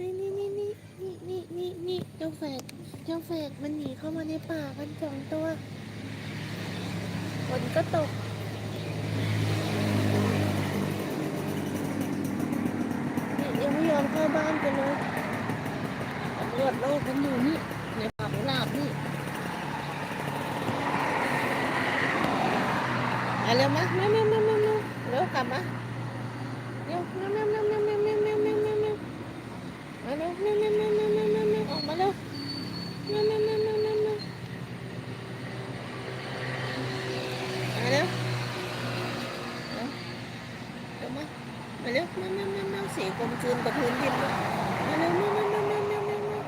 นี่นี่นี่นี่นี่นี่นี่นี่เจ้าแฝดเจ้าแฝดมันหนีเข้ามาในป่ากันสองตัวฝนก็ตกยังไม่ยอมเข้าบ้านกันเลยตำรวจโลกันอยู่นี่ในป่าขอลาบนี่อะไรมาม่ไม่ไม่ไม่ไม่เร็วกลับมา เร็วเร็วเร็วเร็วเร็วเร็วเร็วออกมาเร็วเร็วเร็วเร็วเร็วเร็วเร็วาเร็วเวมามาเร็วเร็วเร็วเร็วเร็วสีกลมกลืนกับพื้นดินมาเร็วเร็วเร็วเร็วเร็วเร็วเร็ว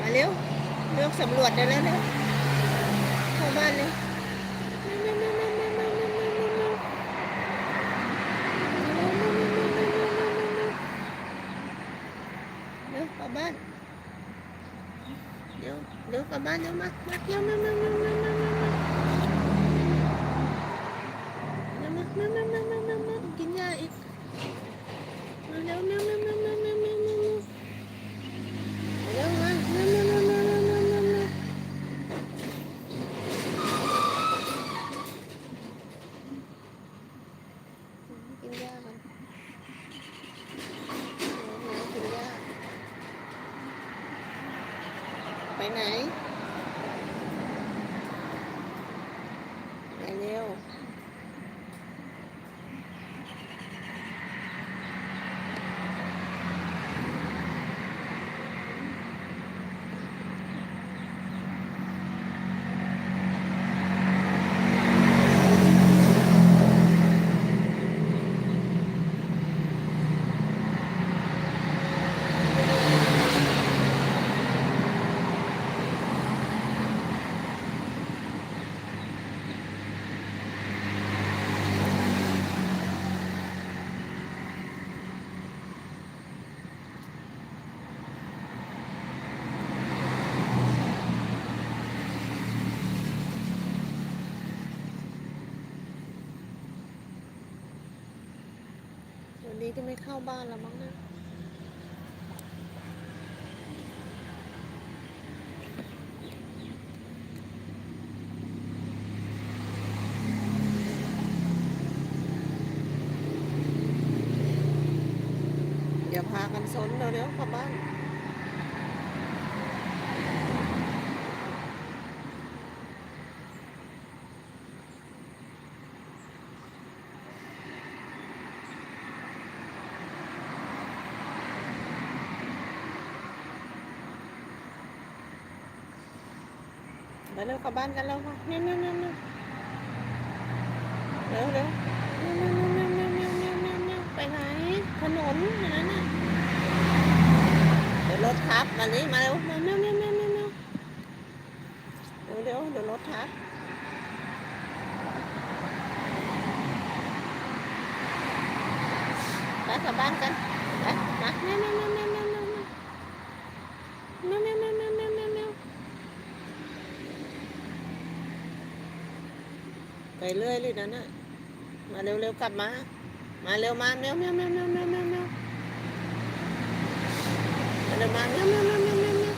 มาเร็วเลือสำรวจเด้แล้วเร็วเข้าบ้านเลย ba naman? Mak, naman, naman, naman, naman. Namak, naman, naman, naman. Ginaik. Namak, naman, naman, naman, naman. Namak, naman, naman, naman, naman. Ginakan. Ginakan. Bye, night. วันนี้จะไม่เข้าบ้านแล้วมั้งนะเดี๋ยวพากันสนเร็วๆกลับบ้าน มาเร็วกลับบ้านกันแล้วค่ะเนี่ยเนี่ยเนี่ยเนี่ยเร็วเร็วเนี่ยเนี่ยเนี่ยเนี่ยเนี่ยเนี่ยเนี่ยไปไหนถนนอย่างนั้นน่ะเดี๋ยวรถทับมานี่มาเร็วมาเนี่ยเนี่ยเนี่ยเนี่ยเนี่ยเร็วเร็วเดี๋ยวรถทับไปกลับบ้านกันไปมาเนี่ยเนี่ยเนี่ย ไปเรื่อยเลยนั้นน่ะมาเร็วๆกลับมา มาเร็วมาเร็วเร็วเร็วเร็วเร็วเร็วเร็วมาเร็วมาเร็วเร็วเร็วเร็วเร็วเร็ว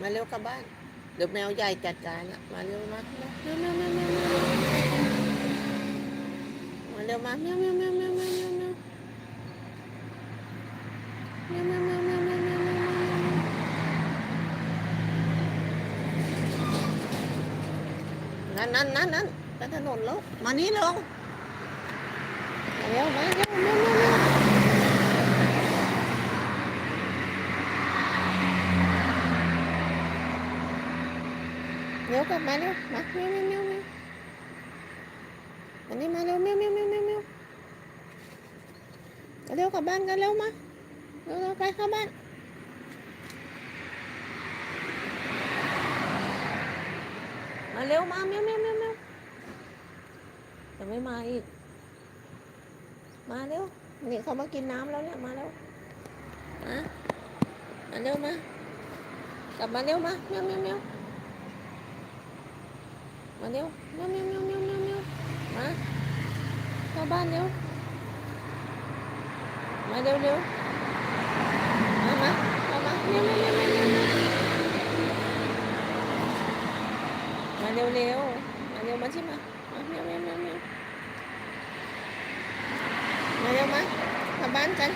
มาเร็วกลับบ้านเดี๋ยวแมวใหญ่จัดการละมาเร็วมาเร็วเร็วเร็วเร็วเร็วมาเร็วมาเวเร็วเร็ว นั่นนั่นนั่นนั่นถนนแล้วมานี่ลงมาเร็วมาเร็วเร็วเร็วเร็วเร็วกลับมาเร็วมาเร็วเร็วเร็วเร็วอันนี้มาเร็วเร็วเร็วเร็วเร็วเร็วเร็วกลับบ้านกันเร็วมาเร็วเร็วไปเข้าบ้าน มา เร็วมาเมียวเมียวเมียวเมียวยังไม่มาอีก มาเร็ว นี่เขามากินน้ำแล้วเนี่ย มาเร็วมามาเร็วมากลับมาเร็วมาเมียวเมียวเมียวมาเร็วเมียวเมียวเมียวเมียวเมียวเมียวมาเข้าบ้านเร็ว มาเร็วเร็วมามาเข้ามาเมียวเมียวเมียว เมียวเมียวเมียวมาเร็วเร็วมาเร็วมาชิมามาเมียวเมียวเมียวเมียวมาเร็วมาเข้าบ้านกัน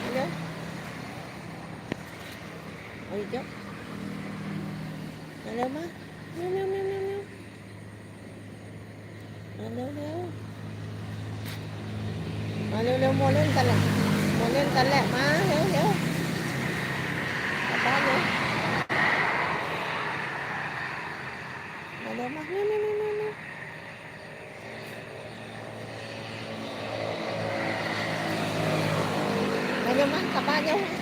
มาเร็วเอาอีกเยอะมาเร็วมาเมียวเมียวเมียวเมียวเมียวมาเร็วเร็วมาเร็วเร็วโมเล่นกันแหละโมเล่นกันแหละมาเร็วเร็วกลับบ้านเร็ว anak. Meow, meow, meow, meow, meow. Banyaman ka, banyaman.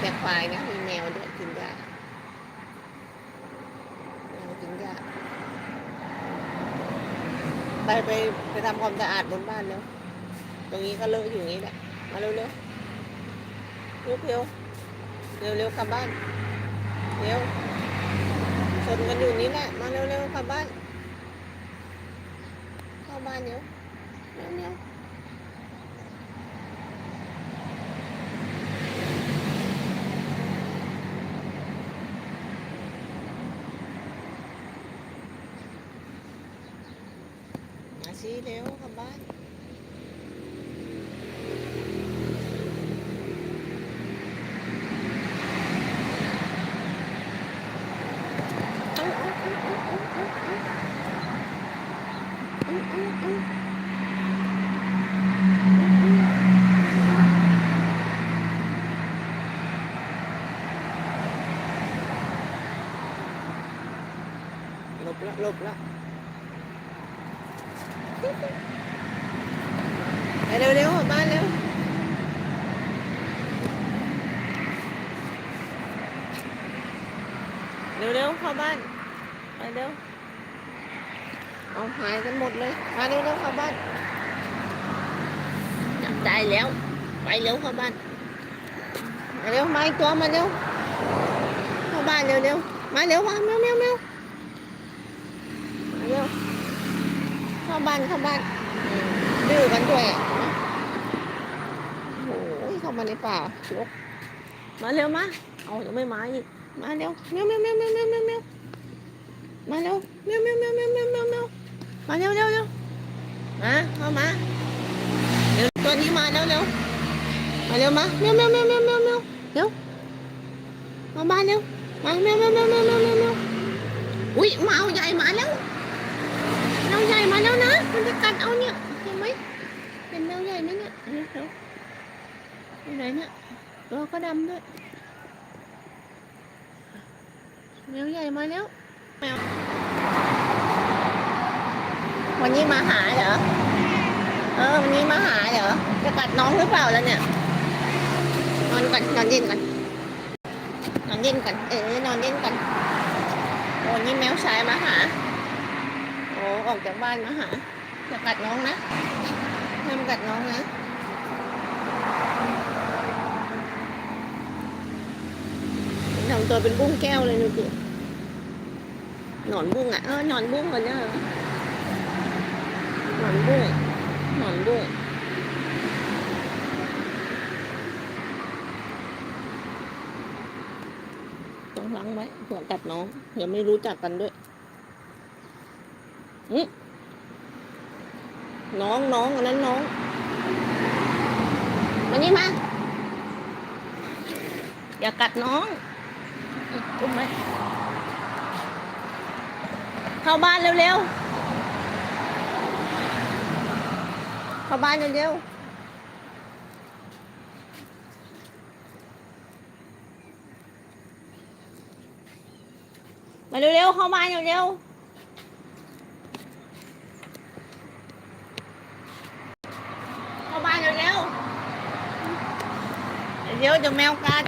แต่ควายนะมีแมวด้วยกินหญ้าแมวกินหญ้าไปไปไปทำความสะอาดบนบ้านแล้วตรงนี้ก็เลอะอยู่นี้แหละ มาเร็วเร็วเร็วเร็วเร็วเร็วกลับบ้าน เร็วชนกันอยู่นี่แหละ มาเร็วเร็วกลับบ้าน เข้าบ้านเร็วเร็วเร็ว ซีแล้วค่ะบ้าน lục lắm lục lắm. เร็วเร็วๆบ้านเร็วเร็วเร็วๆเข้าบ้านไปเร็วเอาหายกันหมดเลยมาเร็วเร็วๆเข้าบ้านจับได้แล้ว ไปเร็วเข้าบ้านมาเร็วมาอีกตัวมาเร็วเข้าบ้านเร็วเร็วๆมาเร็วมาเมียวเมียวเมียวมาเร็วเข้าบ้านเข้าบ้านดื้อกันด้วยามาในป่าลกมาเร็วมา เอายังไม่มาอีก มาเร็วเมียวเมียวเมียวเมียวเมียวเมียวเมียวมาเร็วเมียวเมียวเมียวเมียวเมียวเมียวเมียวมาเร็วเร็วเร็วมาเข้ามาเร็วตัวนี้มาเร็วเร็วมาเร็วมาเมียวเมียวเมียวเมียวเมียวเมียวเร็วมาบ้านเร็วมาเมียวเมียวเมียวเมียวเมียวเมียวเมียวอุ้ยมาเอาใหญ่มาแล้วแมวใหญ่มาแล้วนะมันจะกัดเอาเนี่ยเห็นไหมเป็นแมวใหญ่ไหมเนี่ยเร็วเร็ว อยู่ไหนเนี่ยตัวก็ดำด้วยแมวใหญ่มาแล้วแมววันนี้มาหาเหรอ เออ วันนี้มาหาเหรอ จะกัดน้องหรือเปล่าแล้วเนี่ยนอนก่อนนอนเล่นก่อนนอนเล่นก่อนเออนอนเล่นก่อนโอ้นี่แมวชายมาหาโอ้ออกจากบ้านมาหาจะกัดน้องนะห้ามกัดน้องนะำตัวเป็นบุ้งแก้วเลยดูสิหนอนบุ้งอะ เออหนอนบุ้งก่อนเนอะหนอนบุ้งหนอนบุ้งต้องล้างไว้เผื่อกัดน้องเผื่อไม่รู้จักกันด้วยอืน้องน้องอันนั้นน้องมานี่มาอย่ากัดน้อง อุ้มไหมเข้าบ้านเร็วๆ เข้าบ้านเร็วๆมาเร็วๆ เข้าบ้านเร็วๆ เข้าบ้านเร็วๆ เดี๋ยวเดี๋ยวแมวกัด